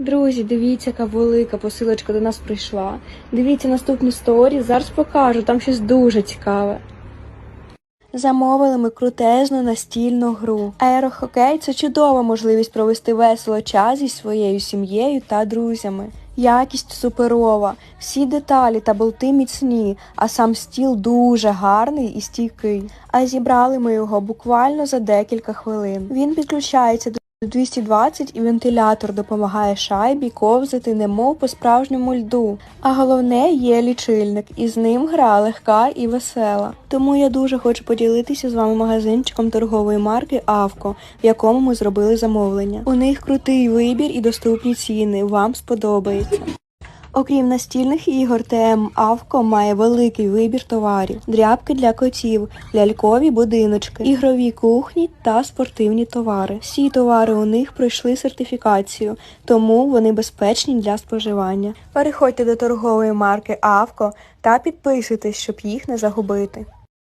Друзі, дивіться, яка велика посилочка до нас прийшла. Дивіться наступні сторі, зараз покажу, там щось дуже цікаве. Замовили ми крутезну настільну гру. Аерохокей це чудова можливість провести весело час зі своєю сім'єю та друзями. Якість суперова, всі деталі та болти міцні, а сам стіл дуже гарний і стійкий. А зібрали ми його буквально за декілька хвилин. Він підключається до 220 і вентилятор допомагає шайбі ковзати немов по справжньому льду. А головне є лічильник, і з ним гра легка і весела. Тому я дуже хочу поділитися з вами магазинчиком торгової марки Авко, в якому ми зробили замовлення. У них крутий вибір і доступні ціни. Вам сподобається. Окрім настільних ігор, ТМ Авко має великий вибір товарів: дрябки для котів, лялькові будиночки, ігрові кухні та спортивні товари. Всі товари у них пройшли сертифікацію, тому вони безпечні для споживання. Переходьте до торгової марки Авко та підписуйтесь, щоб їх не загубити.